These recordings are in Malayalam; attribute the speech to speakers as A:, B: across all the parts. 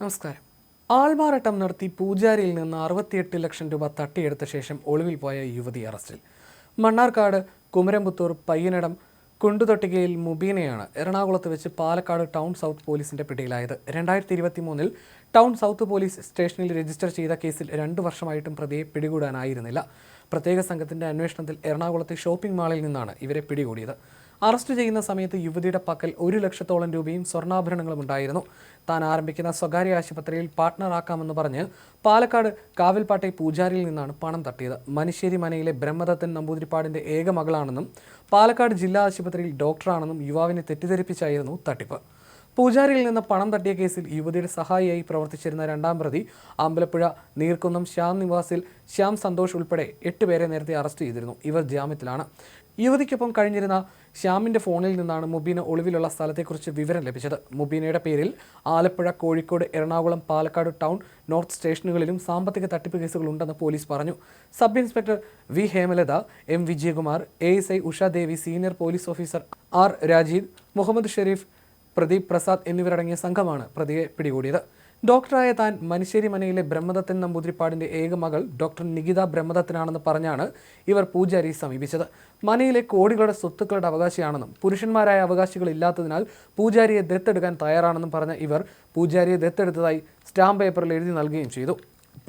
A: നമസ്കാരം. ആൾമാറാട്ടം നടത്തി പൂജാരിയിൽ നിന്ന് അറുപത്തിയെട്ട് ലക്ഷം രൂപ തട്ടിയെടുത്ത ശേഷം ഒളിവിൽ പോയ യുവതി അറസ്റ്റിൽ. മണ്ണാർക്കാട് കുമരംപുത്തൂർ പയ്യനടം കുണ്ടുതൊട്ടികയിൽ മുബീനയാണ് എറണാകുളത്ത് വെച്ച് പാലക്കാട് ടൗൺ സൗത്ത് പോലീസിന്റെ പിടിയിലായത്. രണ്ടായിരത്തി ഇരുപത്തി മൂന്നിൽ ടൗൺ സൗത്ത് പോലീസ് സ്റ്റേഷനിൽ രജിസ്റ്റർ ചെയ്ത കേസിൽ രണ്ടു വർഷമായിട്ടും പ്രതിയെ പിടികൂടാനായിരുന്നില്ല. പ്രത്യേക സംഘത്തിന്റെ അന്വേഷണത്തിൽ എറണാകുളത്തെ ഷോപ്പിംഗ് മാളിൽ നിന്നാണ് ഇവരെ പിടികൂടിയത്. അറസ്റ്റ് ചെയ്യുന്ന സമയത്ത് യുവതിയുടെ പക്കൽ ഒരു ലക്ഷത്തോളം രൂപയും സ്വർണാഭരണങ്ങളും ഉണ്ടായിരുന്നു. താൻ ആരംഭിക്കുന്ന സ്വകാര്യ ആശുപത്രിയിൽ പാർട്ട്ണറാക്കാമെന്ന് പറഞ്ഞ് പാലക്കാട് കാവിൽപാട്ടെ പൂജാരിയിൽ നിന്നാണ് പണം തട്ടിയത്. മനുശ്ശേരി മനയിലെ ബ്രഹ്മദത്തൻ നമ്പൂതിരിപ്പാടിന്റെ ഏക മകളാണെന്നും പാലക്കാട് ജില്ലാ ആശുപത്രിയിൽ ഡോക്ടറാണെന്നും യുവാവിനെ തെറ്റിദ്ധരിപ്പിച്ചായിരുന്നു തട്ടിപ്പ്. പൂജാരിയിൽ നിന്ന് പണം തട്ടിയ കേസിൽ യുവതിയുടെ സഹായിയായി പ്രവർത്തിച്ചിരുന്ന രണ്ടാം പ്രതി അമ്പലപ്പുഴ നീർക്കുന്നം ശ്യാം നിവാസിൽ ശ്യാം സന്തോഷ് ഉൾപ്പെടെ എട്ട് പേരെ നേരത്തെ അറസ്റ്റ് ചെയ്തിരുന്നു. ഇവർ ജാമ്യത്തിലാണ്. യുവതിക്കൊപ്പം കഴിഞ്ഞിരുന്ന ശ്യാമിന്റെ ഫോണിൽ നിന്നാണ് മുബീന ഒളിവിലുള്ള സ്ഥലത്തെക്കുറിച്ച് വിവരം ലഭിച്ചത്. മുബീനയുടെ പേരിൽ ആലപ്പുഴ കോഴിക്കോട് എറണാകുളം പാലക്കാട് ടൗൺ നോർത്ത് സ്റ്റേഷനുകളിലും സാമ്പത്തിക തട്ടിപ്പ് കേസുകളുണ്ടെന്ന് പോലീസ് പറഞ്ഞു. Sub inspector V Hemalatha M Vijayakumar A S I Ushadevi senior police officer R Rajeev Muhammad Sharif Pradeep Prasad എന്നിവരടങ്ങിയ സംഘമാണ് പ്രതിയെ പിടികൂടിയത്. ഡോക്ടറായ താൻ മനുശ്ശേരി മനയിലെ ബ്രഹ്മദത്തൻ നമ്പൂതിരിപ്പാടിന്റെ ഏക മകൾ ഡോക്ടർ നികിത ബ്രഹ്മദത്തനാണെന്ന് പറഞ്ഞാണ് ഇവർ പൂജാരിയെ സമീപിച്ചത്. മനയിലെ കോടികളുടെ സ്വത്തുക്കളുടെ അവകാശിയാണെന്നും പുരുഷന്മാരായ അവകാശികൾ ഇല്ലാത്തതിനാൽ പൂജാരിയെ ദത്തെടുക്കാൻ തയ്യാറാണെന്നും പറഞ്ഞ ഇവർ പൂജാരിയെ ദത്തെടുത്തതായി സ്റ്റാമ്പ് പേപ്പറിൽ എഴുതി നൽകുകയും ചെയ്തു.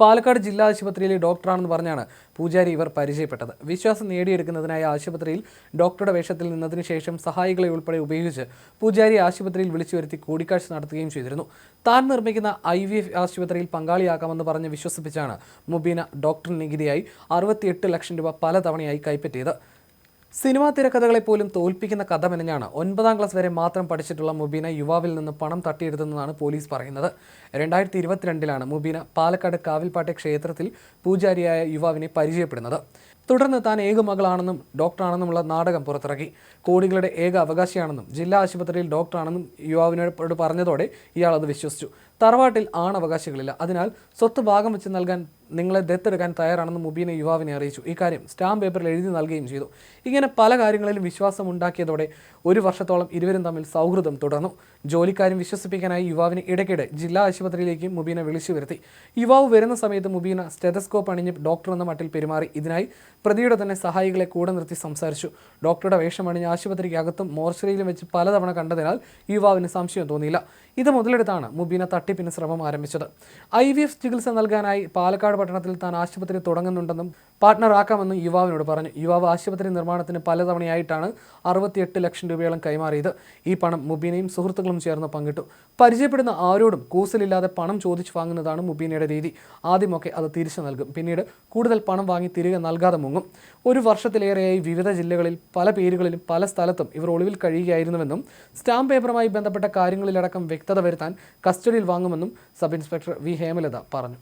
A: പാലക്കാട് ജില്ലാ ആശുപത്രിയിലെ ഡോക്ടറാണെന്ന് പറഞ്ഞാണ് പൂജാരി ഇവർ പരിചയപ്പെട്ടത്. വിശ്വാസം നേടിയെടുക്കുന്നതിനായി ആശുപത്രിയിൽ ഡോക്ടറുടെ വേഷത്തിൽ നിന്നതിന് ശേഷം സഹായികളെ ഉൾപ്പെടെ ഉപയോഗിച്ച് പൂജാരി ആശുപത്രിയിൽ വിളിച്ചു വരുത്തി കൂടിക്കാഴ്ച നടത്തുകയും ചെയ്തിരുന്നു. താൻ നിർമ്മിക്കുന്ന ഐ വി എഫ് ആശുപത്രിയിൽ പങ്കാളിയാക്കാമെന്ന് പറഞ്ഞ് വിശ്വസിപ്പിച്ചാണ് മുബീന ഡോക്ടർ നികുതിയായി അറുപത്തിയെട്ട് ലക്ഷം രൂപ പലതവണയായി കൈപ്പറ്റിയത്. സിനിമാ തിരക്കഥകളെ പോലും തോൽപ്പിക്കുന്ന കഥ മെനഞ്ഞാണ് ഒൻപതാം ക്ലാസ് വരെ മാത്രം പഠിച്ചിട്ടുള്ള മുബീന യുവാവിൽ നിന്ന് പണം തട്ടിയെടുത്തെന്നാണ് പോലീസ് പറയുന്നത്. രണ്ടായിരത്തി ഇരുപത്തിരണ്ടിലാണ് മുബീന പാലക്കാട് കാവിൽപ്പാട്ടെ ക്ഷേത്രത്തിൽ പൂജാരിയായ യുവാവിനെ പരിചയപ്പെടുന്നത്. തുടർന്ന് താൻ ഏക മകളാണെന്നും ഡോക്ടറാണെന്നുമുള്ള നാടകം പുറത്തിറക്കി. കോടികളുടെ ഏക അവകാശിയാണെന്നും ജില്ലാ ആശുപത്രിയിൽ ഡോക്ടറാണെന്നും യുവാവിനോട് പറഞ്ഞതോടെ ഇയാൾ അത് വിശ്വസിച്ചു. തറവാട്ടിൽ ആണവകാശികളില്ല. അതിനാൽ സ്വത്ത് ഭാഗം വെച്ച് നൽകാൻ നിങ്ങളെ ദത്തെടുക്കാൻ തയ്യാറാണെന്ന് മുബീന യുവാവിനെ അറിയിച്ചു. ഇക്കാര്യം സ്റ്റാമ്പ് പേപ്പറിൽ എഴുതി നൽകുകയും ചെയ്തു. ഇങ്ങനെ പല കാര്യങ്ങളിലും വിശ്വാസം ഉണ്ടാക്കിയതോടെ ഒരു വർഷത്തോളം ഇരുവരും തമ്മിൽ സൗഹൃദം തുടർന്നു. ജോലിക്കാരും വിശ്വസിപ്പിക്കാനായി യുവാവിനെ ഇടയ്ക്കിടെ ജില്ലാ ആശുപത്രിയിലേക്ക് മുബീന വിളിച്ചു വരുത്തി. യുവാവ് വരുന്ന സമയത്ത് മുബീന സ്റ്റെതസ്കോപ്പ് അണിഞ്ഞ് ഡോക്ടർ എന്ന മട്ടിൽ പെരുമാറി. ഇതിനായി പ്രതിയുടെ തന്നെ സഹായികളെ കൂടെ നിർത്തി സംസാരിച്ചു. ഡോക്ടറുടെ വേഷം അണിഞ്ഞ് ആശുപത്രിക്ക് അകത്തും മോർച്ചറിയിലും വെച്ച് പലതവണ കണ്ടതിനാൽ യുവാവിന് സംശയം തോന്നിയില്ല. ഇത് മുതലെടുത്താണ് മുബീന തട്ടിപ്പിന് ശ്രമം ആരംഭിച്ചത്. ഐ ചികിത്സ നൽകാനായി പാലക്കാട് പട്ടണത്തിൽ താൻ ആശുപത്രി തുടങ്ങുന്നുണ്ടെന്നും പാർട്ട്ണറാക്കാമെന്നും യുവാവിനോട് പറഞ്ഞു. യുവാവ് ആശുപത്രി നിർമ്മാണത്തിന് പലതവണയായിട്ടാണ് അറുപത്തിയെട്ട് ലക്ഷം രൂപയോളം കൈമാറിയത്. ഈ പണം മുബീനയും സുഹൃത്തുക്കളും ചേർന്ന് പങ്കിട്ടു. പരിചയപ്പെടുന്ന ആരോടും കൂസലില്ലാതെ പണം ചോദിച്ചു വാങ്ങുന്നതാണ് മുബീനയുടെ രീതി. ആദ്യമൊക്കെ അത് തിരിച്ചു നൽകും. പിന്നീട് കൂടുതൽ പണം വാങ്ങി തിരികെ നൽകാതെ മുങ്ങും. ഒരു വർഷത്തിലേറെയായി വിവിധ ജില്ലകളിൽ പല പേരുകളിലും പല സ്ഥലത്തും ഇവർ ഒളിവിൽ കഴിയുകയായിരുന്നുവെന്നും സ്റ്റാമ്പ് പേപ്പറുമായി ബന്ധപ്പെട്ട കാര്യങ്ങളിലടക്കം വ്യക്തത വരുത്താൻ കസ്റ്റഡിയിൽ വാങ്ങുമെന്നും സബ് ഇൻസ്പെക്ടർ വി. ഹേമലത പറഞ്ഞു.